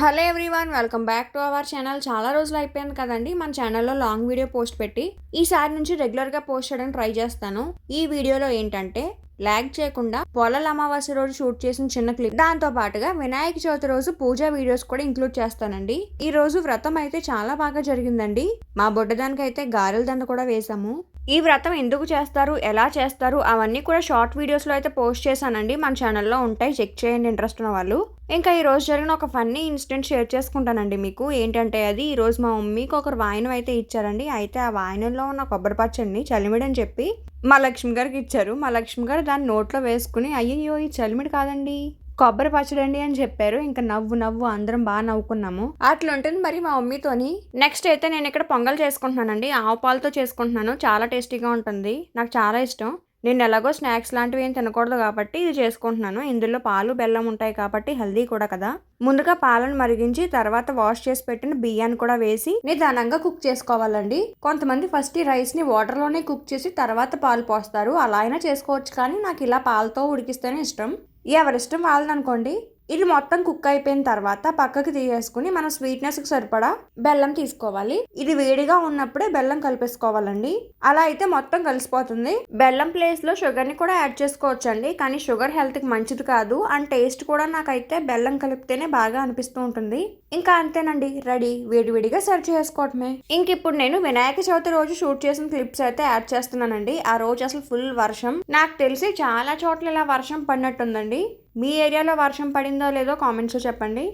Hello everyone welcome back to our channel. చాలా రోజులు అయిపోయింది కదండి మన ఛానల్లో లాంగ్ వీడియో పోస్ట్ పెట్టి. ఈసారి నుంచి రెగ్యులర్గా పోస్ట్ చేయడానికి ట్రై చేస్తాను. ఈ వీడియోలో ఏంటంటే ల్యాగ్ చేయకుండా పొలాల అమావాస్య రోజు షూట్ చేసిన చిన్న క్లిప్. దాంతో పాటుగా వినాయక చవితి రోజు పూజా వీడియోస్ కూడా ఇంక్లూడ్ చేస్తానండి. ఈ రోజు వ్రతం అయితే చాలా బాగా జరిగిందండి. మా బొడ్డదానికి అయితే గారెల దండ కూడా వేసాము ఈ వ్రతం ఎందుకు చేస్తారు? ఎలా చేస్తారు? అవన్నీ కూడా షార్ట్ వీడియోస్లో అయితే పోస్ట్ చేశానండి. మన ఛానల్లో ఉంటాయి. చెక్ చేయండి ఇంట్రెస్ట్ ఉన్న వాళ్ళు. ఇంకా ఈ రోజు జరిగిన ఒక ఫన్నీ ఇన్సిడెంట్ షేర్ చేసుకుంటానండి మీకు. ఏంటంటే అది ఈరోజు మా మమ్మీకి ఒకరు వాయనం అయితే ఇచ్చారండి. అయితే ఆ వాయనంలో ఉన్న కొబ్బరి పచ్చడిని చలిమిడని చెప్పి మా లక్ష్మి గారికి ఇచ్చారు. మా లక్ష్మి గారు దాన్ని నోట్లో వేసుకుని అయ్యయ్యో ఈ చలిమిడి కాదండి. కొబ్బరి పచ్చడండి అని చెప్పారు. ఇంకా నవ్వు నవ్వు అందరం బాగా నవ్వుకున్నాము. అట్లా ఉంటుంది. మరి మా మమ్మీతోని నెక్స్ట్ అయితే నేను ఇక్కడ పొంగల్ చేసుకుంటున్నానండి. ఆవు పాలతో చేసుకుంటున్నాను. చాలా టేస్టీగా ఉంటుంది. నాకు చాలా ఇష్టం. నేను ఎలాగో స్నాక్స్ లాంటివి ఏం తినకూడదు కాబట్టి ఇది చేసుకుంటున్నాను. ఇందులో పాలు బెల్లం ఉంటాయి కాబట్టి హెల్దీ కూడా కదా. ముందుగా పాలను మరిగించి తర్వాత వాష్ చేసి పెట్టిన బియ్యాన్ని కూడా వేసి నిదానంగా కుక్ చేసుకోవాలండి. కొంతమంది ఫస్ట్ ఈ రైస్ని వాటర్లోనే కుక్ చేసి తర్వాత పాలు పోస్తారు. అలా అయినా చేసుకోవచ్చు కానీ నాకు ఇలా పాలతో ఉడికిస్తేనే ఇష్టం. ఎవరిష్టం వాళ్ళదనుకోండి. ఇది మొత్తం కుక్ అయిపోయిన తర్వాత పక్కకి తీసేసుకుని మనం స్వీట్నెస్కి సరిపడా బెల్లం తీసుకోవాలి. ఇది వేడిగా ఉన్నప్పుడే బెల్లం కలిపేసుకోవాలండి. అలా అయితే మొత్తం కలిసిపోతుంది. బెల్లం ప్లేస్లో షుగర్ని కూడా యాడ్ చేసుకోవచ్చండి. కానీ షుగర్ హెల్త్కి మంచిది కాదు. అండ్ టేస్ట్ కూడా నాకైతే బెల్లం కలిపితేనే బాగా అనిపిస్తూ ఉంటుంది. ఇంకా అంతేనండి. రెడీ. వేడివేడిగా సర్వ్ చేసుకోవటమే. ఇంక ఇప్పుడు నేను వినాయక చవితి రోజు షూట్ చేసిన క్లిప్స్ అయితే యాడ్ చేస్తున్నానండి. ఆ రోజు అసలు ఫుల్ వర్షం. నాకు తెలిసి చాలా చోట్ల ఇలా వర్షం పడినట్టుందండి. మీ ఏరియాలో వర్షం పడిందో లేదో కామెంట్స్లో చెప్పండి.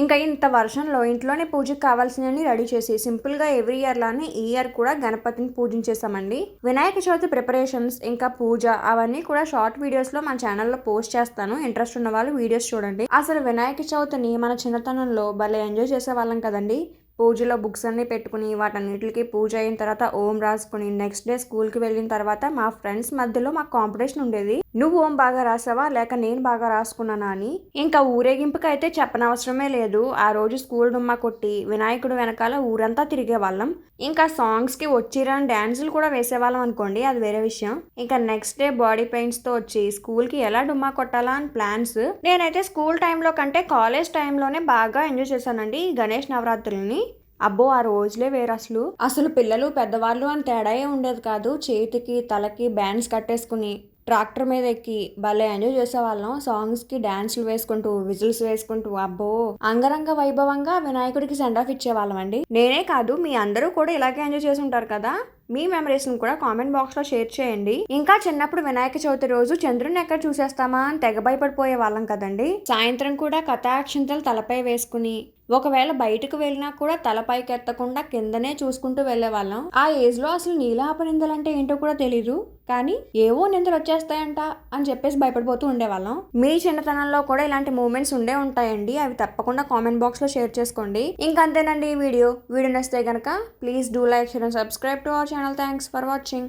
ఇంకా ఇంత వర్షంలో ఇంట్లోనే పూజకి కావాల్సినవి రెడీ చేసి సింపుల్గా ఎవ్రీ ఇయర్ లానే ఈ ఇయర్ కూడా గణపతిని పూజించేసామండి. వినాయక చవితి ప్రిపరేషన్స్ ఇంకా పూజ అవన్నీ కూడా షార్ట్ వీడియోస్లో మన ఛానల్లో పోస్ట్ చేస్తాను. ఇంట్రెస్ట్ ఉన్న వాళ్ళు వీడియోస్ చూడండి. అసలు వినాయక చవితిని మన చిన్నతనంలో భలే ఎంజాయ్ చేసే వాళ్ళం కదండి. పూజలో బుక్స్ అన్నీ పెట్టుకుని వాటన్నిటికి పూజ అయిన తర్వాత ఓం రాసుకుని నెక్స్ట్ డే స్కూల్కి వెళ్ళిన తర్వాత మా ఫ్రెండ్స్ మధ్యలో మాకు కాంపిటీషన్ ఉండేది. నువ్వు ఓం బాగా రాసావా? లేక నేను బాగా రాసుకున్నానా అని. ఇంకా ఊరేగింపుకి అయితే చెప్పనవసరమే లేదు. ఆ రోజు స్కూల్ డుమ్మా కొట్టి వినాయకుడు వెనకాల ఊరంతా తిరిగే వాళ్ళం ఇంకా సాంగ్స్కి వచ్చిరని డ్యాన్సులు కూడా వేసేవాళ్ళం అనుకోండి అది వేరే విషయం. ఇంకా నెక్స్ట్ డే బాడీ పెయిన్స్తో వచ్చి స్కూల్కి ఎలా డుమ్మా కొట్టాలా అని ప్లాన్స్. నేనైతే స్కూల్ టైంలో కంటే కాలేజ్ టైంలోనే బాగా ఎంజాయ్ చేశానండి ఈ గణేష్ నవరాత్రులని. అబ్బో ఆ రోజులే వేరు అసలు. అసలు పిల్లలు పెద్దవాళ్ళు అని తేడాయే ఉండేది కాదు. చేతికి తలకి బ్యాండ్స్ కట్టేసుకుని ట్రాక్టర్ మీద ఎక్కి భలే ఎంజాయ్ చేసేవాళ్ళం. సాంగ్స్కి డాన్స్లు వేసుకుంటూ విజిల్స్ వేసుకుంటూ అబ్బో. అంగరంగ వైభవంగా వినాయకుడికి సెండ్ ఆఫ్ ఇచ్చేవాళ్ళం అండి. నేనే కాదు మీ అందరూ కూడా ఇలాగే ఎంజాయ్ చేసి ఉంటారు కదా? మీ మెమరీస్ని కూడా కామెంట్ బాక్స్లో షేర్ చేయండి. ఇంకా చిన్నప్పుడు వినాయక చవితి రోజు చంద్రుని ఎక్కడ చూసేస్తామా అని తెగ భయపడిపోయే వాళ్ళం కదండి. సాయంత్రం కూడా కథాక్షింతలు తలపై వేసుకుని ఒకవేళ బయటకు వెళ్ళినా కూడా తలపైకి ఎత్తకుండా కిందనే చూసుకుంటూ వెళ్ళే వాళ్ళం ఆ ఏజ్లో అసలు నీలాప నిందలంటే ఏంటో కూడా తెలీదు. కానీ ఏవో నిందలు వచ్చేస్తాయంట అని చెప్పేసి భయపడిపోతూ ఉండేవాళ్ళం. మీ చిన్నతనంలో కూడా ఇలాంటి మూమెంట్స్ ఉండే ఉంటాయండి. అవి తప్పకుండా కామెంట్ బాక్స్లో షేర్ చేసుకోండి. ఇంకంతేనండి ఈ వీడియో. వీడియో నచ్చితే గనక please do like share and subscribe to our channel. Thanks for watching.